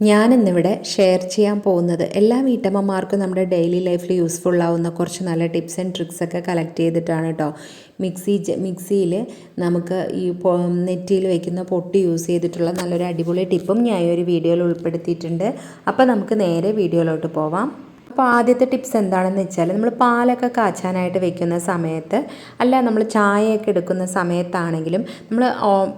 ഞാനിന്നിവിടെ ഷെയർ ചെയ്യാൻ പോകുന്നത് എല്ലാ വീട്ടമ്മമാർക്കും നമ്മുടെ ഡെയിലി ലൈഫിൽ യൂസ്ഫുൾ ആവുന്ന കുറച്ച് നല്ല ടിപ്സ് ആൻഡ് ട്രിക്സ് ഒക്കെ കളക്ട് ചെയ്തിട്ടാണ് കേട്ടോ മിക്സി മിക്സിയിൽ നമുക്ക് ഈ നെറ്റിയിൽ വയ്ക്കുന്ന പൊട്ട് യൂസ് ചെയ്തിട്ടുള്ള നല്ലൊരു അടിപൊളി ടിപ്പും ഞാൻ ഈ ഒരു വീഡിയോയിൽ ഉൾപ്പെടുത്തിയിട്ടുണ്ട്. അപ്പോൾ നമുക്ക് നേരെ വീഡിയോയിലോട്ട് പോവാം. അപ്പോൾ ആദ്യത്തെ ടിപ്സ് എന്താണെന്ന് വെച്ചാൽ നമ്മൾ പാലൊക്കെ കാച്ചാനായിട്ട് വെക്കുന്ന സമയത്ത് അല്ല നമ്മൾ ചായയൊക്കെ എടുക്കുന്ന സമയത്താണെങ്കിലും നമ്മൾ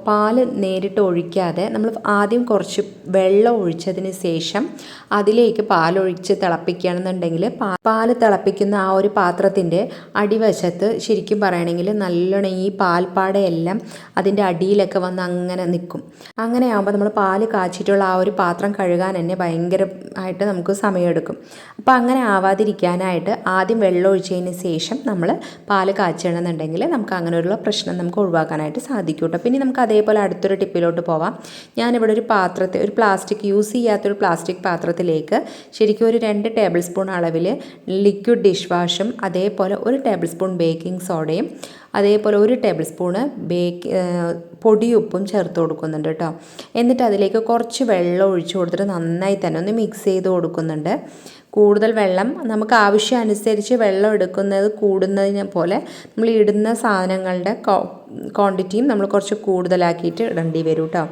പാൽ നേരിട്ട് ഒഴിക്കാതെ നമ്മൾ ആദ്യം കുറച്ച് വെള്ളം ഒഴിച്ചതിന് ശേഷം അതിലേക്ക് പാലൊഴിച്ച് തിളപ്പിക്കുകയാണെന്നുണ്ടെങ്കിൽ പാൽ തിളപ്പിക്കുന്ന ആ ഒരു പാത്രത്തിന്റെ അടിവശത്ത് ശരിക്കും പറയുകയാണെങ്കിൽ നല്ലോണം ഈ പാൽപ്പാടയെല്ലാം അതിന്റെ അടിയിലൊക്കെ വന്ന് അങ്ങനെ നിൽക്കും. അങ്ങനെ ആകുമ്പോൾ നമ്മൾ പാൽ കാച്ചിട്ടുള്ള ആ ഒരു പാത്രം കഴുകാൻ തന്നെ ഭയങ്കരമായിട്ട് നമുക്ക് സമയമെടുക്കും. അപ്പോൾ അങ്ങനെ ആവാതിരിക്കാനായിട്ട് ആദ്യം വെള്ളം ഒഴിച്ചതിന് ശേഷം നമ്മൾ പാൽ കാച്ചണമെന്നുണ്ടെങ്കിൽ നമുക്ക് അങ്ങനെയുള്ള പ്രശ്നം നമുക്ക് ഒഴിവാക്കാനായിട്ട് സാധിക്കും കേട്ടോ പിന്നെ നമുക്ക് അതേപോലെ അടുത്തൊരു ടിപ്പിലോട്ട് പോവാം. ഞാനിവിടെ ഒരു പാത്രത്തിൽ ഒരു പ്ലാസ്റ്റിക് യൂസ് ചെയ്യാത്തൊരു പ്ലാസ്റ്റിക് പാത്രത്തിലേക്ക് ശരിക്കും ഒരു രണ്ട് ടേബിൾ സ്പൂൺ അളവിൽ ലിക്വിഡ് ഡിഷ് വാഷും അതേപോലെ ഒരു ടേബിൾ സ്പൂൺ ബേക്കിംഗ് സോഡയും അതേപോലെ ഒരു ടേബിൾ സ്പൂണ് ബേക്ക് പൊടിയുപ്പും ചേർത്ത് കൊടുക്കുന്നുണ്ട് കേട്ടോ. എന്നിട്ട് അതിലേക്ക് കുറച്ച് വെള്ളം ഒഴിച്ചു കൊടുത്തിട്ട് നന്നായി തന്നെ ഒന്ന് മിക്സ് ചെയ്ത് കൊടുക്കുന്നുണ്ട്. കൂടുതൽ വെള്ളം നമുക്ക് ആവശ്യം അനുസരിച്ച് വെള്ളം എടുക്കുന്നത് കൂടുന്നതിനെ പോലെ നമ്മൾ ഇടുന്ന സാധനങ്ങളുടെ ക്വാണ്ടിറ്റിയും നമ്മൾ കുറച്ച് കൂടുതലാക്കിയിട്ട് ഇടേണ്ടി വരും കേട്ടോ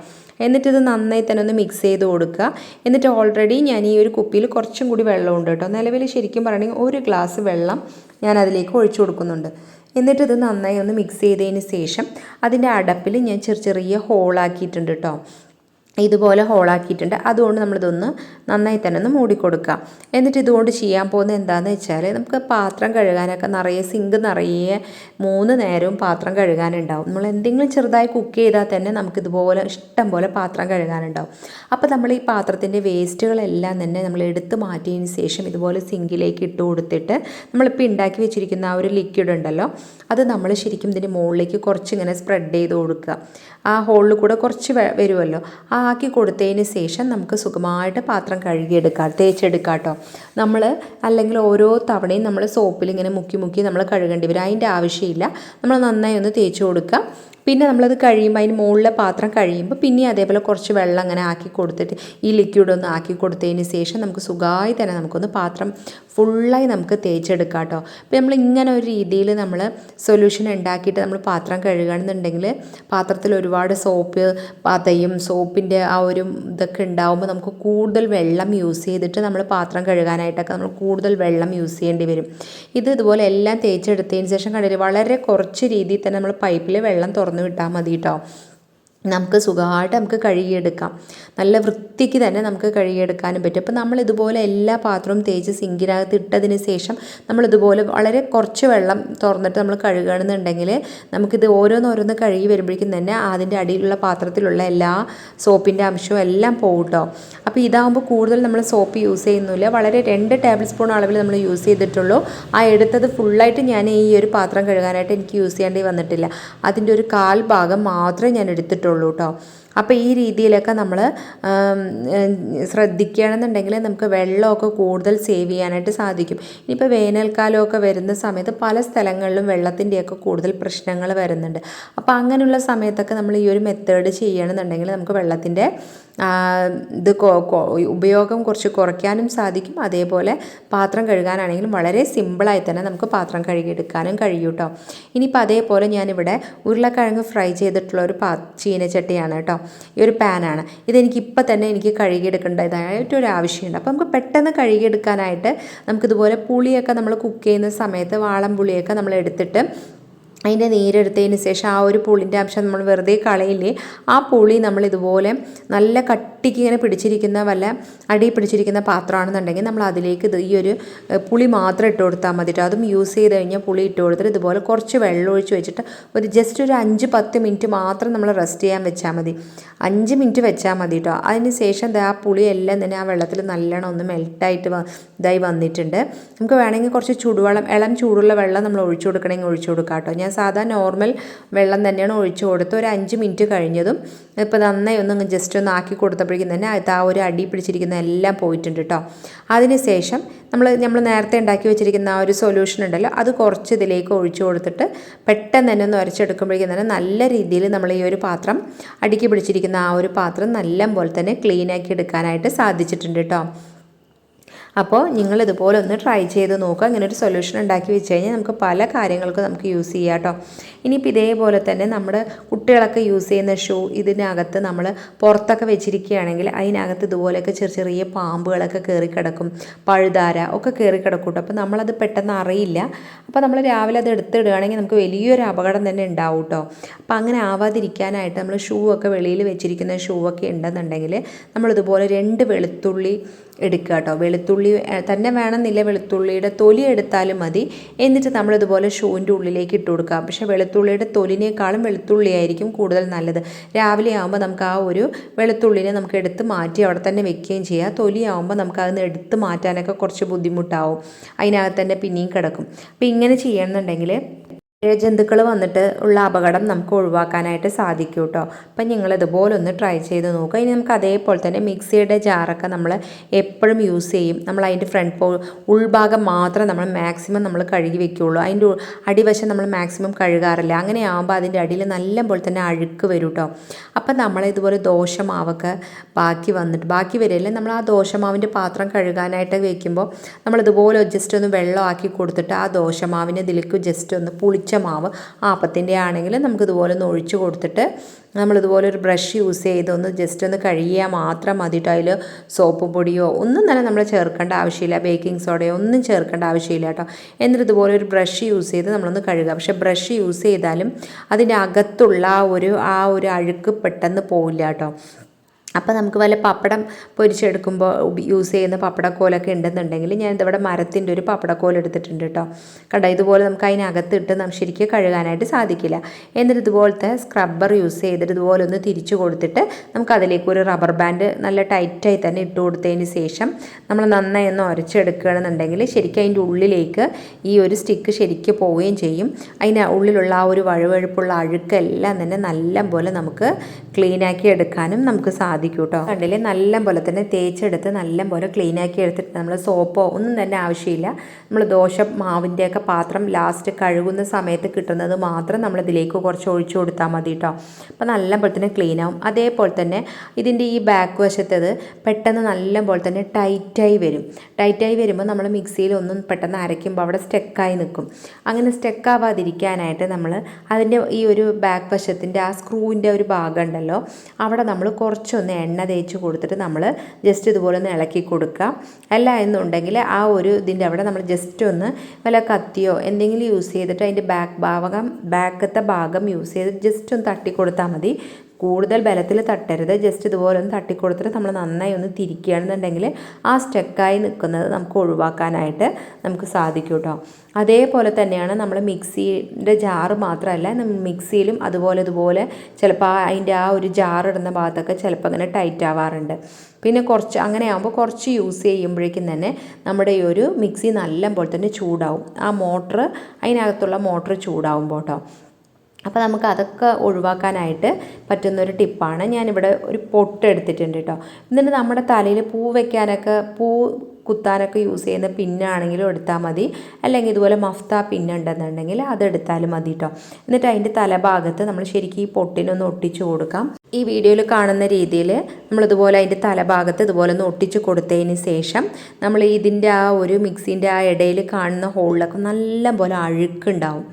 എന്നിട്ടിത് നന്നായി തന്നെ ഒന്ന് മിക്സ് ചെയ്ത് കൊടുക്കുക. എന്നിട്ട് ഓൾറെഡി ഞാൻ ഈ ഒരു കുപ്പിയിൽ കുറച്ചും കൂടി വെള്ളമുണ്ട് കേട്ടോ നിലവിൽ ശരിക്കും പറയുകയാണെങ്കിൽ ഒരു ഗ്ലാസ് വെള്ളം ഞാൻ അതിലേക്ക് ഒഴിച്ചു കൊടുക്കുന്നുണ്ട്. എന്നിട്ട് ഇത് നന്നായി ഒന്ന് മിക്സ് ചെയ്തതിന് ശേഷം അതിന്റെ അടപ്പിൽ ഞാൻ ചെറിയ ചെറിയ ഹോളാക്കിയിട്ടുണ്ട് കേട്ടോ ഇതുപോലെ ഹോളാക്കിയിട്ടുണ്ട്. അതുകൊണ്ട് നമ്മളിതൊന്ന് നന്നായി തന്നെ ഒന്ന് മൂടിക്കൊടുക്കുക എന്നിട്ട് ഇതുകൊണ്ട് ചെയ്യാൻ പോകുന്നത് എന്താണെന്ന് വെച്ചാൽ നമുക്ക് പാത്രം കഴുകാനൊക്കെ നിറയെ സിങ്ക് നിറയെ മൂന്ന് നേരവും പാത്രം കഴുകാനുണ്ടാവും. നമ്മൾ എന്തെങ്കിലും ചെറുതായി കുക്ക് ചെയ്താൽ തന്നെ നമുക്കിതുപോലെ ഇഷ്ടം പോലെ പാത്രം കഴുകാനുണ്ടാവും. അപ്പോൾ നമ്മൾ ഈ പാത്രത്തിന്റെ വേസ്റ്റുകളെല്ലാം തന്നെ നമ്മൾ എടുത്ത് മാറ്റിയതിന് ശേഷം ഇതുപോലെ സിങ്കിലേക്ക് ഇട്ട് കൊടുത്തിട്ട് നമ്മളിപ്പോൾ ഉണ്ടാക്കി വെച്ചിരിക്കുന്ന ആ ഒരു ലിക്വിഡ് ഉണ്ടല്ലോ അത് നമ്മൾ ശരിക്കും ഇതിന്റെ മുകളിലേക്ക് കുറച്ചിങ്ങനെ സ്പ്രെഡ് ചെയ്ത് കൊടുക്കുക. ആ ഹോളിൽ കൂടെ കുറച്ച് വരുമല്ലോ ആ ആക്കി കൊടുത്തതിന് ശേഷം നമുക്ക് സുഖമായിട്ട് പാത്രം കഴുകിയെടുക്കാം തേച്ചെടുക്കാം കേട്ടോ. നമ്മൾ അല്ലെങ്കിൽ ഓരോ തവണയും നമ്മൾ സോപ്പിൽ ഇങ്ങനെ മുക്കി മുക്കി നമ്മൾ കഴുകേണ്ടി വരും. അതിന്റെ ആവശ്യമില്ല. നമ്മൾ നന്നായി ഒന്ന് തേച്ച് കൊടുക്കുക. പിന്നെ നമ്മളത് കഴിയുമ്പോൾ അതിന് മുകളിലെ പാത്രം കഴിയുമ്പോൾ പിന്നെ അതേപോലെ കുറച്ച് വെള്ളം അങ്ങനെ ആക്കി കൊടുത്തിട്ട് ഈ ലിക്വിഡ് ഒന്ന് ആക്കി കൊടുത്തതിന് ശേഷം നമുക്ക് സുഖമായി തന്നെ നമുക്കൊന്ന് പാത്രം ഫുള്ളായി നമുക്ക് തേച്ചെടുക്കാം കേട്ടോ അപ്പോൾ നമ്മൾ ഇങ്ങനെ ഒരു രീതിയിൽ നമ്മൾ സൊല്യൂഷൻ ഉണ്ടാക്കിയിട്ട് നമ്മൾ പാത്രം കഴുകണമെന്നുണ്ടെങ്കിൽ പാത്രത്തിൽ ഒരുപാട് സോപ്പ് പതയും സോപ്പിന്റെ ആ ഒരു ഇതൊക്കെ ഉണ്ടാകുമ്പോൾ നമുക്ക് കൂടുതൽ വെള്ളം യൂസ് ചെയ്തിട്ട് നമ്മൾ പാത്രം കഴുകാനായിട്ടൊക്കെ നമ്മൾ കൂടുതൽ വെള്ളം യൂസ് ചെയ്യേണ്ടി വരും. ഇത് ഇതുപോലെ എല്ലാം തേച്ചെടുത്തതിന് ശേഷം കണ്ടില്ലേ വളരെ കുറച്ച് രീതിയിൽ തന്നെ നമ്മൾ പൈപ്പിൽ വെള്ളം തുറന്നു വിട്ടാൽ മതി കേട്ടോ നമുക്ക് സുഖമായിട്ട് നമുക്ക് കഴുകിയെടുക്കാം. നല്ല വൃത്തിക്ക് തന്നെ നമുക്ക് കഴുകിയെടുക്കാനും പറ്റും. അപ്പോൾ നമ്മൾ ഇതുപോലെ എല്ലാ പാത്രവും തേച്ച് സിങ്കിനകത്ത് ഇട്ടതിന് ശേഷം നമ്മൾ ഇതുപോലെ വളരെ കുറച്ച് വെള്ളം തുറന്നിട്ട് നമ്മൾ കഴുകണമെന്നുണ്ടെങ്കിൽ നമുക്കിത് ഓരോന്നോരോന്ന് കഴുകി വരുമ്പോഴേക്കും തന്നെ അതിന്റെ അടിയിലുള്ള പാത്രത്തിലുള്ള എല്ലാ സോപ്പിന്റെ അംശവും എല്ലാം പോകും കേട്ടോ അപ്പോൾ ഇതാകുമ്പോൾ കൂടുതൽ നമ്മൾ സോപ്പ് യൂസ് ചെയ്യുന്നില്ല. വളരെ രണ്ട് ടേബിൾ സ്പൂൺ അളവിൽ നമ്മൾ യൂസ് ചെയ്തിട്ടുള്ളൂ. ആ എടുത്തത് ഫുള്ളായിട്ട് ഞാൻ ഈ ഒരു പാത്രം കഴുകാനായിട്ട് എനിക്ക് യൂസ് ചെയ്യേണ്ടി വന്നിട്ടില്ല. അതിന്റെ ഒരു കാൽ ഭാഗം മാത്രമേ ഞാൻ എടുത്തിട്ടുള്ളൂ. പറ്റുള്ളൂ കേട്ടോ അപ്പോൾ ഈ രീതിയിലൊക്കെ നമ്മൾ ശ്രദ്ധിക്കുകയാണെന്നുണ്ടെങ്കിൽ നമുക്ക് വെള്ളമൊക്കെ കൂടുതൽ സേവ് ചെയ്യാനായിട്ട് സാധിക്കും. ഇനിയിപ്പോൾ വേനൽക്കാലമൊക്കെ വരുന്ന സമയത്ത് പല സ്ഥലങ്ങളിലും വെള്ളത്തിന്റെയൊക്കെ കൂടുതൽ പ്രശ്നങ്ങൾ വരുന്നുണ്ട്. അപ്പോൾ അങ്ങനെയുള്ള സമയത്തൊക്കെ നമ്മൾ ഈ ഒരു മെത്തേഡ് ചെയ്യുകയാണെന്നുണ്ടെങ്കിൽ നമുക്ക് വെള്ളത്തിന്റെ ഇത് ഉപയോഗം കുറച്ച് കുറയ്ക്കാനും സാധിക്കും. അതേപോലെ പാത്രം കഴുകാനാണെങ്കിലും വളരെ സിമ്പിളായി തന്നെ നമുക്ക് പാത്രം കഴുകിയെടുക്കാനും കഴിയും കേട്ടോ ഇനിയിപ്പോൾ അതേപോലെ ഞാനിവിടെ ഉരുളക്കിഴങ്ങ് ഫ്രൈ ചെയ്തിട്ടുള്ള ഒരു പാ ചീനച്ചട്ടിയാണ് കേട്ടോ. ഈ ഒരു പാനാണ് ഇതെനിക്ക് ഇപ്പം തന്നെ എനിക്ക് കഴുകിയെടുക്കേണ്ടതായിട്ട് ഒരു ആവശ്യമുണ്ട്. അപ്പോൾ നമുക്ക് പെട്ടെന്ന് കഴുകിയെടുക്കാനായിട്ട് നമുക്കിതുപോലെ പുളിയൊക്കെ നമ്മൾ കുക്ക് ചെയ്യുന്ന സമയത്ത് വാളം പുളിയൊക്കെ നമ്മൾ എടുത്തിട്ട് അതിന്റെ നീരെടുത്തതിന് ശേഷം ആ ഒരു പുളിന്റെ അംശം നമ്മൾ വെറുതെ കളയില്ലേ ആ പുളി നമ്മൾ ഇതുപോലെ നല്ല കട്ടിക്ക് ഇങ്ങനെ പിടിച്ചിരിക്കുന്ന വല്ല അടി പിടിച്ചിരിക്കുന്ന പാത്രമാണെന്നുണ്ടെങ്കിൽ നമ്മൾ അതിലേക്ക് ഇത് ഈ ഒരു പുളി മാത്രം ഇട്ട് കൊടുത്താൽ മതി കേട്ടോ. അതും യൂസ് ചെയ്ത് കഴിഞ്ഞാൽ പുളി ഇട്ട് കൊടുത്തിട്ട് ഇതുപോലെ കുറച്ച് വെള്ളം ഒഴിച്ച് വെച്ചിട്ട് ഒരു ജസ്റ്റ് ഒരു അഞ്ച് പത്ത് മിനിറ്റ് മാത്രം നമ്മൾ റെസ്റ്റ് ചെയ്യാൻ വെച്ചാൽ മതി. അഞ്ച് മിനിറ്റ് വെച്ചാൽ മതി കേട്ടോ. അതിന് ശേഷം ആ പുളി എല്ലാം തന്നെ ആ വെള്ളത്തിൽ നല്ലോണം ഒന്ന് മെൽട്ടായിട്ട് ഇതായി വന്നിട്ടുണ്ട്. നമുക്ക് വേണമെങ്കിൽ കുറച്ച് ചൂടുവെള്ളം ഇളം ചൂടുള്ള വെള്ളം നമ്മൾ ഒഴിച്ചു കൊടുക്കണമെങ്കിൽ ഒഴിച്ചു കൊടുക്കാം കേട്ടോ. ഞാൻ സാധാ നോർമൽ വെള്ളം തന്നെയാണ് ഒഴിച്ചു കൊടുത്ത് ഒരു അഞ്ച് മിനിറ്റ് കഴിഞ്ഞതും ഇപ്പോൾ നന്നായി ഒന്ന് ജസ്റ്റ് ഒന്ന് ആക്കി കൊടുത്തപ്പോഴേക്കും തന്നെ അത് ആ ഒരു അടി പിടിച്ചിരിക്കുന്ന എല്ലാം പോയിട്ടുണ്ട് കേട്ടോ അതിനുശേഷം നമ്മൾ നമ്മൾ നേരത്തെ ഉണ്ടാക്കി വെച്ചിരിക്കുന്ന ആ ഒരു സൊല്യൂഷൻ ഉണ്ടല്ലോ അത് കുറച്ച് ഇതിലേക്ക് ഒഴിച്ചു കൊടുത്തിട്ട് പെട്ടെന്ന് തന്നെ ഒന്ന് ഉരച്ചെടുക്കുമ്പോഴേക്കും തന്നെ നല്ല രീതിയിൽ നമ്മൾ ഈ ഒരു പാത്രം അടുക്കി പിടിച്ചിരിക്കുന്ന ആ ഒരു പാത്രം നല്ല പോലെ തന്നെ ക്ലീനാക്കി എടുക്കാനായിട്ട് സാധിച്ചിട്ടുണ്ട് കേട്ടോ അപ്പോൾ നിങ്ങൾ ഇതുപോലെ ഒന്ന് ട്രൈ ചെയ്ത് നോക്കുക. ഇങ്ങനെ ഒരു സൊല്യൂഷൻ ഉണ്ടാക്കി വെച്ച് കഴിഞ്ഞാൽ നമുക്ക് പല കാര്യങ്ങൾക്കും നമുക്ക് യൂസ് ചെയ്യാം കേട്ടോ ഇനിയിപ്പോൾ ഇതേപോലെ തന്നെ നമ്മുടെ കുട്ടികളൊക്കെ യൂസ് ചെയ്യുന്ന ഷൂ ഇതിനകത്ത് നമ്മൾ പുറത്തൊക്കെ വെച്ചിരിക്കുകയാണെങ്കിൽ അതിനകത്ത് ഇതുപോലെയൊക്കെ ചെറിയ ചെറിയ പാമ്പുകളൊക്കെ കയറി കിടക്കും. പഴുതാര ഒക്കെ കയറി കിടക്കും കേട്ടോ അപ്പോൾ നമ്മളത് പെട്ടെന്ന് അറിയില്ല. അപ്പോൾ നമ്മൾ രാവിലെ അത് എടുത്തിടുകയാണെങ്കിൽ നമുക്ക് വലിയൊരു അപകടം തന്നെ ഉണ്ടാവും കേട്ടോ അപ്പോൾ അങ്ങനെ ആവാതിരിക്കാനായിട്ട് നമ്മൾ ഷൂ ഒക്കെ വെളിയിൽ വെച്ചിരിക്കുന്ന ഷൂ ഒക്കെ ഉണ്ടെന്നുണ്ടെങ്കിൽ നമ്മളിതുപോലെ രണ്ട് വെളുത്തുള്ളി എടുക്കുക കേട്ടോ. വെളുത്തുള്ളി തന്നെ വേണമെന്നില്ല വെളുത്തുള്ളിയുടെ തൊലി എടുത്താലും മതി. എന്നിട്ട് നമ്മളിതുപോലെ ഷൂവിന്റെ ഉള്ളിലേക്ക് ഇട്ട് കൊടുക്കുക. പക്ഷേ വെളുത്തുള്ളിയുടെ തൊലിനേക്കാളും വെളുത്തുള്ളി ആയിരിക്കും കൂടുതൽ നല്ലത്. രാവിലെ ആകുമ്പോൾ നമുക്ക് ആ ഒരു വെളുത്തുള്ളിനെ നമുക്ക് എടുത്ത് മാറ്റി അവിടെ തന്നെ വെക്കുകയും ചെയ്യാം. തൊലി ആകുമ്പോൾ നമുക്ക് അതിന് എടുത്ത് മാറ്റാനൊക്കെ കുറച്ച് ബുദ്ധിമുട്ടാവും. അതിനകത്ത് തന്നെ പിന്നെയും കിടക്കും. അപ്പോൾ ഇങ്ങനെ ചെയ്യണമെന്നുണ്ടെങ്കിൽ ജന്തുക്കൾ വന്നിട്ട് ഉള്ള അപകടം നമുക്ക് ഒഴിവാക്കാനായിട്ട് സാധിക്കും കേട്ടോ അപ്പം നിങ്ങൾ ഇതുപോലെ ഒന്ന് ട്രൈ ചെയ്ത് നോക്കുക. ഇനി നമുക്ക് അതേപോലെ തന്നെ മിക്സിയുടെ ജാറൊക്കെ നമ്മൾ എപ്പോഴും യൂസ് ചെയ്യും. നമ്മൾ അതിന്റെ ഫ്രണ്ട് പോ ഉൾഭാഗം മാത്രം നമ്മൾ മാക്സിമം നമ്മൾ കഴുകി വെക്കുകയുള്ളൂ അതിന്റെ അടിവശം നമ്മൾ മാക്സിമം കഴുകാറില്ല. അങ്ങനെ ആകുമ്പോൾ അതിന്റെ അടിയിൽ നല്ല പോലെ തന്നെ അഴുക്ക് വരും കേട്ടോ അപ്പം നമ്മൾ ഇതുപോലെ ദോശമാവൊക്കെ ബാക്കി വന്നിട്ട് ബാക്കി വരില്ലേ നമ്മൾ ആ ദോശമാവിന്റെ പാത്രം കഴുകാനായിട്ട് വെക്കുമ്പോൾ നമ്മളിതുപോലെ ജസ്റ്റ് ഒന്ന് വെള്ളമാക്കി കൊടുത്തിട്ട് ആ ദോശമാവിനെ ഇതിലേക്ക് ജസ്റ്റ് ഒന്ന് പുളിച്ച മാവ് ആപ്പത്തിന്റെ ആണെങ്കിൽ നമുക്ക് ഇതുപോലെ ഒന്ന് ഒഴിച്ചു കൊടുത്തിട്ട് നമ്മളിതുപോലെ ഒരു ബ്രഷ് യൂസ് ചെയ്ത് ഒന്ന് ജസ്റ്റ് ഒന്ന് കഴുകിയാൽ മാത്രം മതിയിട്ട് അതിൽ സോപ്പ് പൊടിയോ ഒന്നും തന്നെ നമ്മൾ ചേർക്കേണ്ട ആവശ്യമില്ല. ബേക്കിംഗ് സോഡയോ ഒന്നും ചേർക്കേണ്ട ആവശ്യമില്ല കേട്ടോ. എന്നിട്ട് ഇതുപോലെ ഒരു ബ്രഷ് യൂസ് ചെയ്ത് നമ്മളൊന്ന് കഴുകുക. പക്ഷേ ബ്രഷ് യൂസ് ചെയ്താലും അതിന്റെ അകത്തുള്ള ആ ഒരു ആ ഒരു അഴുക്ക് പെട്ടെന്ന് പോവില്ല കേട്ടോ. അപ്പോൾ നമുക്ക് വല്ല പപ്പടം പൊരിച്ചെടുക്കുമ്പോൾ യൂസ് ചെയ്യുന്ന പപ്പടക്കോലൊക്കെ ഉണ്ടെന്നുണ്ടെങ്കിൽ ഞാൻ ഇതിവിടെ മരത്തിന്റെ ഒരു പപ്പടക്കോൽ എടുത്തിട്ടുണ്ട് കേട്ടോ കണ്ടോ? ഇതുപോലെ നമുക്ക് അതിനകത്ത് ഇട്ട് നമുക്ക് ശരിക്കും കഴുകാനായിട്ട് സാധിക്കില്ല. എന്നിട്ട് ഇതുപോലത്തെ സ്ക്രബ്ബർ യൂസ് ചെയ്തിട്ട് ഇതുപോലെ ഒന്ന് തിരിച്ചു കൊടുത്തിട്ട് നമുക്ക് അതിലേക്ക് ഒരു റബ്ബർ ബാൻഡ് നല്ല ടൈറ്റായി തന്നെ ഇട്ട് കൊടുത്തതിന് ശേഷം നമ്മൾ നന്നായി ഒന്ന് ഉരച്ചെടുക്കുകയാണെന്നുണ്ടെങ്കിൽ ശരിക്കും അതിന്റെ ഉള്ളിലേക്ക് ഈ ഒരു സ്റ്റിക്ക് ശരിക്കും പോവുകയും ചെയ്യും. അതിന് ഉള്ളിലുള്ള ആ ഒരു വഴുവഴുപ്പുള്ള അഴുക്കെല്ലാം തന്നെ നല്ല പോലെ നമുക്ക് ക്ലീനാക്കി എടുക്കാനും നമുക്ക് സാധിക്കും. കേട്ടോ കണ്ടില്ലേ? നല്ല പോലെ തന്നെ തേച്ചെടുത്ത് നല്ല പോലെ ക്ലീനാക്കി എടുത്തിട്ട് നമ്മൾ സോപ്പോ ഒന്നും തന്നെ ആവശ്യമില്ല. നമ്മൾ ദോശ മാവിന്റെയൊക്കെ പാത്രം ലാസ്റ്റ് കഴുകുന്ന സമയത്ത് കിട്ടുന്നത് മാത്രം നമ്മൾ ഇതിലേക്ക് കുറച്ച് ഒഴിച്ചു കൊടുത്താൽ മതി കേട്ടോ അപ്പോൾ നല്ല പോലെ തന്നെ ക്ലീൻ ആവും. അതേപോലെ തന്നെ ഇതിന്റെ ഈ ബാക്ക് വശത്തത് പെട്ടെന്ന് നല്ല പോലെ തന്നെ ടൈറ്റായി വരും. ടൈറ്റായി വരുമ്പോൾ നമ്മൾ മിക്സിയിൽ ഒന്നും പെട്ടെന്ന് അരയ്ക്കുമ്പോൾ അവിടെ സ്റ്റെക്കായി നിൽക്കും അങ്ങനെ സ്റ്റെക്കാവാതിരിക്കാനായിട്ട് നമ്മൾ അതിന്റെ ഈ ഒരു ബാക്ക് വശത്തിന്റെ ആ സ്ക്രൂവിന്റെ ഒരു ഭാഗം ഉണ്ടല്ലോ അവിടെ നമ്മൾ കുറച്ചൊന്ന് എണ്ണ തേച്ച് കൊടുത്തിട്ട് നമ്മൾ ജസ്റ്റ് ഇതുപോലെ ഒന്ന് ഇളക്കി കൊടുക്കുക. അല്ല എന്നുണ്ടെങ്കിൽ ആ ഒരു ഇതിന്റെ അവിടെ നമ്മൾ ജസ്റ്റ് ഒന്ന് വല്ല കത്തിയോ എന്തെങ്കിലും യൂസ് ചെയ്തിട്ട് അതിന്റെ ബാക്ക് ഭാഗം ബാക്കത്തെ ഭാഗം യൂസ് ചെയ്ത് ജസ്റ്റ് ഒന്ന് തട്ടി കൊടുത്താൽ മതി. കൂടുതൽ ബലത്തിൽ തട്ടരുത്. ജസ്റ്റ് ഇതുപോലെ ഒന്ന് തട്ടിക്കൊടുത്തിട്ട് നമ്മൾ നന്നായി ഒന്ന് തിരിക്കുകയാണെന്നുണ്ടെങ്കിൽ ആ സ്റ്റക്കായി നിൽക്കുന്നത് നമുക്ക് ഒഴിവാക്കാനായിട്ട് നമുക്ക് സാധിക്കും കേട്ടോ അതേപോലെ തന്നെയാണ് നമ്മൾ മിക്സിയുടെ ജാറ് മാത്രമല്ല മിക്സിയിലും അതുപോലെ ഇതുപോലെ ചിലപ്പോൾ അതിന്റെ ആ ഒരു ജാർ ഇടുന്ന ഭാഗത്തൊക്കെ ചിലപ്പോൾ അങ്ങനെ ടൈറ്റ് ആവാറുണ്ട്. പിന്നെ കുറച്ച് അങ്ങനെ ആകുമ്പോൾ കുറച്ച് യൂസ് ചെയ്യുമ്പോഴേക്കും തന്നെ നമ്മുടെ ഈ ഒരു മിക്സി നല്ല പോലെ തന്നെ ചൂടാവും. ആ മോട്ടർ അതിനകത്തുള്ള മോട്ടർ ചൂടാവുമ്പോൾ കേട്ടോ അപ്പോൾ നമുക്ക് അതൊക്കെ ഒഴിവാക്കാനായിട്ട് പറ്റുന്നൊരു ടിപ്പാണ്. ഞാനിവിടെ ഒരു പൊട്ട് എടുത്തിട്ടുണ്ട് കേട്ടോ എന്നിട്ട് നമ്മുടെ തലയിൽ പൂ വെക്കാനൊക്കെ പൂ കുത്താനൊക്കെ യൂസ് ചെയ്യുന്ന പിന്നാണെങ്കിലും എടുത്താൽ മതി. അല്ലെങ്കിൽ ഇതുപോലെ മഫ്ത പിന്നുണ്ടെന്നുണ്ടെങ്കിൽ അതെടുത്താലും മതി കേട്ടോ എന്നിട്ട് അതിന്റെ തലഭാഗത്ത് നമ്മൾ ശരിക്കും ഈ പൊട്ടിനൊന്ന് ഒട്ടിച്ചു കൊടുക്കാം. ഈ വീഡിയോയിൽ കാണുന്ന രീതിയിൽ നമ്മളിതുപോലെ അതിന്റെ തലഭാഗത്ത് ഇതുപോലെ ഒന്ന് ഒട്ടിച്ച് കൊടുത്തതിന് ശേഷം നമ്മൾ ഇതിന്റെ ആ ഒരു മിക്സിന്റെ ആ ഇടയിൽ കാണുന്ന ഹോളിലൊക്കെ നല്ല പോലെ അഴുക്കുണ്ടാവും.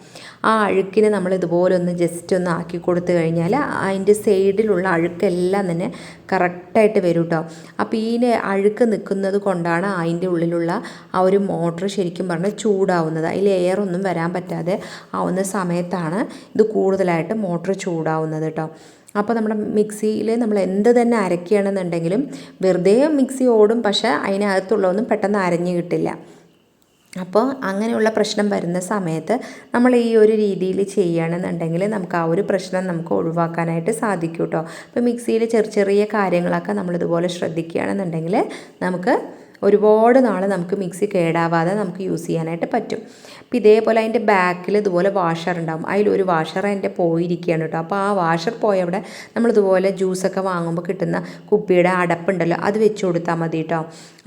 ആ അഴുക്കിനെ നമ്മൾ ഇതുപോലെ ഒന്ന് ജസ്റ്റ് ഒന്ന് ആക്കി കൊടുത്തു കഴിഞ്ഞാൽ അതിന്റെ സൈഡിലുള്ള അഴുക്കെല്ലാം തന്നെ കറക്റ്റായിട്ട് വരും കേട്ടോ അപ്പോൾ ഈ അഴുക്ക് നിൽക്കുന്നത് കൊണ്ടാണ് അതിന്റെ ഉള്ളിലുള്ള ആ ഒരു മോട്ടർ ശരിക്കും പറഞ്ഞാൽ ചൂടാവുന്നത്. അതിൽ എയർ ഒന്നും വരാൻ പറ്റാതെ ആവുന്ന സമയത്താണ് ഇത് കൂടുതലായിട്ട് മോട്ടർ ചൂടാവുന്നത് കേട്ടോ അപ്പോൾ നമ്മുടെ മിക്സിയിൽ നമ്മൾ എന്ത് തന്നെ അരക്കുകയാണെന്നുണ്ടെങ്കിലും വെറുതെ മിക്സി ഓടും പക്ഷേ അതിനകത്തുള്ളതൊന്നും പെട്ടെന്ന് അരഞ്ഞു കിട്ടില്ല. അപ്പോൾ അങ്ങനെയുള്ള പ്രശ്നം വരുന്ന സമയത്ത് നമ്മൾ ഈ ഒരു രീതിയിൽ ചെയ്യുകയാണെന്നുണ്ടെങ്കിൽ നമുക്ക് ആ ഒരു പ്രശ്നം നമുക്ക് ഒഴിവാക്കാനായിട്ട് സാധിക്കും കേട്ടോ. അപ്പോൾ മിക്സിയിൽ ചെറിയ ചെറിയ കാര്യങ്ങളൊക്കെ നമ്മളിതുപോലെ ശ്രദ്ധിക്കുകയാണെന്നുണ്ടെങ്കിൽ നമുക്ക് ഒരുപാട് നാൾ നമുക്ക് മിക്സി കേടാവാതെ നമുക്ക് യൂസ് ചെയ്യാനായിട്ട് പറ്റും. അപ്പോൾ ഇതേപോലെ അതിന്റെ ബാക്കിൽ ഇതുപോലെ വാഷർ ഉണ്ടാകും അതിലൊരു വാഷർ എന്റെ പോയിരിക്കുകയാണ് കേട്ടോ. അപ്പോൾ ആ വാഷർ പോയവിടെ നമ്മളിതുപോലെ ജ്യൂസൊക്കെ വാങ്ങുമ്പോൾ കിട്ടുന്ന കുപ്പിയുടെ അടപ്പുണ്ടല്ലോ അത് വെച്ച് കൊടുത്താൽ മതി കേട്ടോ.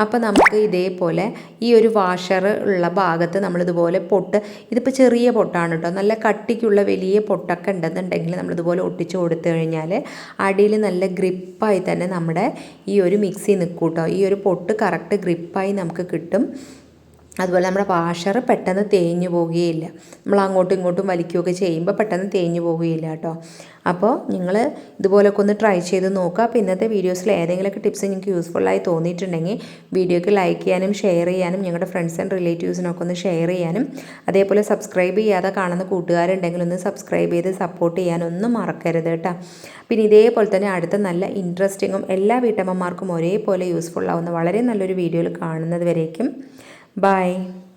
അപ്പോൾ നമുക്ക് ഇതേപോലെ ഈ ഒരു വാഷർ ഉള്ള ഭാഗത്ത് നമ്മളിതുപോലെ പൊട്ട് ഇതിപ്പോൾ ചെറിയ പൊട്ടാണ് കേട്ടോ. നല്ല കട്ടിക്കുള്ള വലിയ പൊട്ടൊക്കെ ഉണ്ടെന്നുണ്ടെങ്കിൽ നമ്മളിതുപോലെ ഒട്ടിച്ച് കൊടുത്തു കഴിഞ്ഞാൽ അടിയിൽ നല്ല ഗ്രിപ്പായി തന്നെ നമ്മുടെ ഈ ഒരു മിക്സി നിൽക്കൂട്ടോ കേട്ടോ. ഈ ഒരു പൊട്ട് കറക്റ്റ് ഗ്രിപ്പായി നമുക്ക് കിട്ടും. അതുപോലെ നമ്മുടെ വാഷർ പെട്ടെന്ന് തേഞ്ഞു പോവുകയില്ല. നമ്മൾ അങ്ങോട്ടും ഇങ്ങോട്ടും വലിക്കുകയൊക്കെ ചെയ്യുമ്പോൾ പെട്ടെന്ന് തേഞ്ഞു പോവുകയില്ല കേട്ടോ. അപ്പോൾ നിങ്ങൾ ഇതുപോലൊക്കെ ഒന്ന് ട്രൈ ചെയ്ത് നോക്കുക. അപ്പോൾ ഇന്നത്തെ വീഡിയോസിൽ ഏതെങ്കിലുമൊക്കെ ടിപ്സ് നിങ്ങൾക്ക് യൂസ്ഫുള്ളായി തോന്നിയിട്ടുണ്ടെങ്കിൽ വീഡിയോക്ക് ലൈക്ക് ചെയ്യാനും ഷെയർ ചെയ്യാനും ഞങ്ങളുടെ ഫ്രണ്ട്സ് ആൻഡ് റിലേറ്റീവ്സിനൊക്കെ ഒന്ന് ഷെയർ ചെയ്യാനും അതേപോലെ സബ്സ്ക്രൈബ് ചെയ്യാതെ കാണുന്ന കൂട്ടുകാരുണ്ടെങ്കിൽ ഒന്ന് സബ്സ്ക്രൈബ് ചെയ്ത് സപ്പോർട്ട് ചെയ്യാനൊന്നും മറക്കരുത് കേട്ടോ. പിന്നെ ഇതേപോലെ തന്നെ അടുത്ത നല്ല ഇൻട്രസ്റ്റിങ്ങും എല്ലാ വീട്ടമ്മമാർക്കും ഒരേപോലെ യൂസ്ഫുള്ളാവുന്ന വളരെ നല്ലൊരു വീഡിയോയിൽ കാണുന്നത് വരേക്കും. Bye.